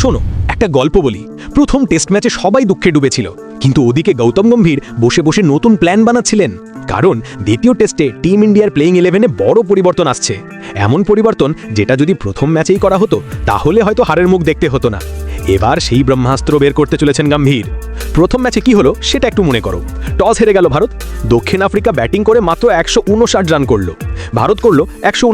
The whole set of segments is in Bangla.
শোনো, একটা গল্প বলি। প্রথম টেস্ট ম্যাচে সবাই দুঃখে ডুবেছিল, কিন্তু ওদিকে গৌতম গম্ভীর বসে বসে নতুন প্ল্যান বানাচ্ছিলেন। কারণ দ্বিতীয় টেস্টে টিম ইন্ডিয়ার প্লেইং ইলেভেনে বড় পরিবর্তন আসছে। এমন পরিবর্তন যেটা যদি প্রথম ম্যাচেই করা হতো, তাহলে হয়তো হারের মুখ দেখতে হতো না। এবার সেই ব্রহ্মাস্ত্র বের করতে চলেছেন গম্ভীর। প্রথম ম্যাচে কি হলো, সেটা একটু মনে করো। টস হেরে গেল ভারত। দক্ষিণ আফ্রিকা ব্যাটিং করে মাত্র একশো উনষাট রান করল। ভারত করল একশো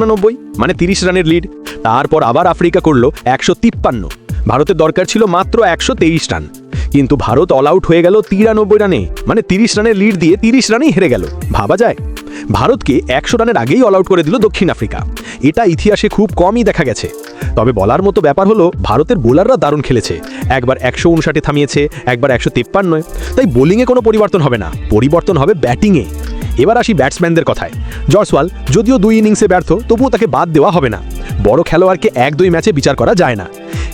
মানে তিরিশ রানের লিড তারপর আবার আফ্রিকা করল একশো তিপ্পান্ন। ভারতের দরকার ছিল মাত্র একশো তেইশ রান। কিন্তু ভারত অল আউট হয়ে গেল তিরানব্বই রানে মানে তিরিশ রানের লিড দিয়ে তিরিশ রানেই হেরে গেল। ভাবা যায়? ভারতকে একশো রানের আগেই অল আউট করে দিল দক্ষিণ আফ্রিকা। এটা ইতিহাসে খুব কমই দেখা গেছে। তবে বলার মতো ব্যাপার হলো, ভারতের বোলাররা দারুণ খেলেছে। একবার একশো উনষাটে থামিয়েছে, একবার একশো তিপ্পান্নয়। তাই বোলিংয়ে কোনো পরিবর্তন হবে না, পরিবর্তন হবে ব্যাটিংয়ে এবার আসি ব্যাটসম্যানদের কথায়। জয়সওয়াল, যদিও দুই ইনিংসে ব্যর্থ, তবুও তাকে বাদ দেওয়া হবে না। বড় খেলোয়াড়কে এক দুই ম্যাচে বিচার করা যায় না।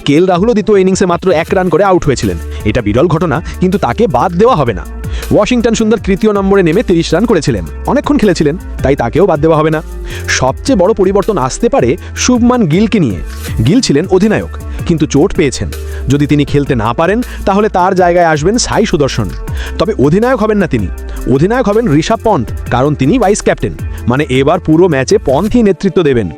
কেল রাহুলও দ্বিতীয় ইনিংসে মাত্র এক রান করে আউট হয়েছিলেন। এটা বিরল ঘটনা, কিন্তু তাকে বাদ দেওয়া হবে না। ওয়াশিংটন সুন্দর তৃতীয় নম্বরে নেমে তিরিশ রান করেছিলেন। অনেকক্ষণ খেলেছিলেন, তাই তাকেও বাদ দেওয়া হবে না। সবচেয়ে বড় পরিবর্তন আসতে পারে শুভমান গিলকে নিয়ে। গিল ছিলেন অধিনায়ক, কিন্তু চোট পেয়েছেন। যদি তিনি খেলতে না পারেন, তাহলে তার জায়গায় আসবেন সাই সুদর্শন। তবে অধিনায়ক হবেন না তিনি। অধিনায়ক হবেন ঋষভ পন্থ, কারণ তিনি ভাইস ক্যাপ্টেন। মানে এবার পুরো ম্যাচে পন্থই নেতৃত্ব দেবেন।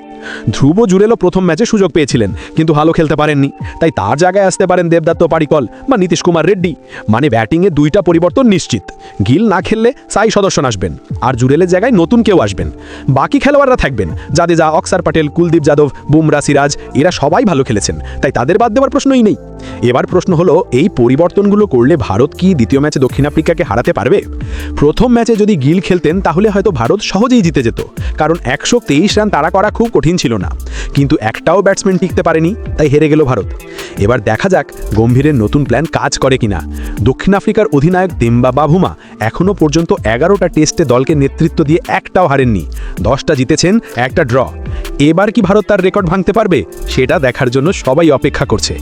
ধ্রুব জুড়েলো প্রথম ম্যাচে সুযোগ পেয়েছিলেন, কিন্তু ভালো খেলতে পারেননি। তাই তার জায়গায় আসতে পারেন দেবদত্ত পারিকল বা নীতিশ কুমার রেড্ডি। মানে ব্যাটিংয়ে দুইটা পরিবর্তন নিশ্চিত। গিল না খেললে সাই সদস্য আসবেন, আর জুরেলের জায়গায় নতুন কেউ আসবেন। বাকি খেলোয়াড়রা থাকবেন যাদের যা অক্সার পাটেল, কুলদীপ যাদব, বুমরা সিরাজ, এরা সবাই ভালো খেলেছেন, তাই তাদের বাদ দেওয়ার প্রশ্নই নেই। এবার প্রশ্ন হলো, এই পরিবর্তনগুলো করলে ভারত কি দ্বিতীয় ম্যাচে দক্ষিণ আফ্রিকাকে হারাতে পারবে? প্রথম ম্যাচে যদি গিল খেলতেন, তাহলে হয়তো ভারত সহজেই জিতে যেত, কারণ একশো তেইশ রান তাড়া করা খুব কঠিন ছিল না। কিন্তু একটাও ব্যাটসম্যান টিকতে পারেনি, তাই হেরে গেল ভারত। এবার দেখা যাক গম্ভীরের নতুন প্ল্যান কাজ করে কিনা। দক্ষিণ আফ্রিকার অধিনায়ক দেম্বা বাভুমা এখনও পর্যন্ত এগারোটা টেস্টে দলকে নেতৃত্ব দিয়ে একটাও হারেননি। দশটা জিতেছেন, একটা ড্র। এবার কি ভারত তার রেকর্ড ভাঙতে পারবে, সেটা দেখার জন্য সবাই অপেক্ষা করছে।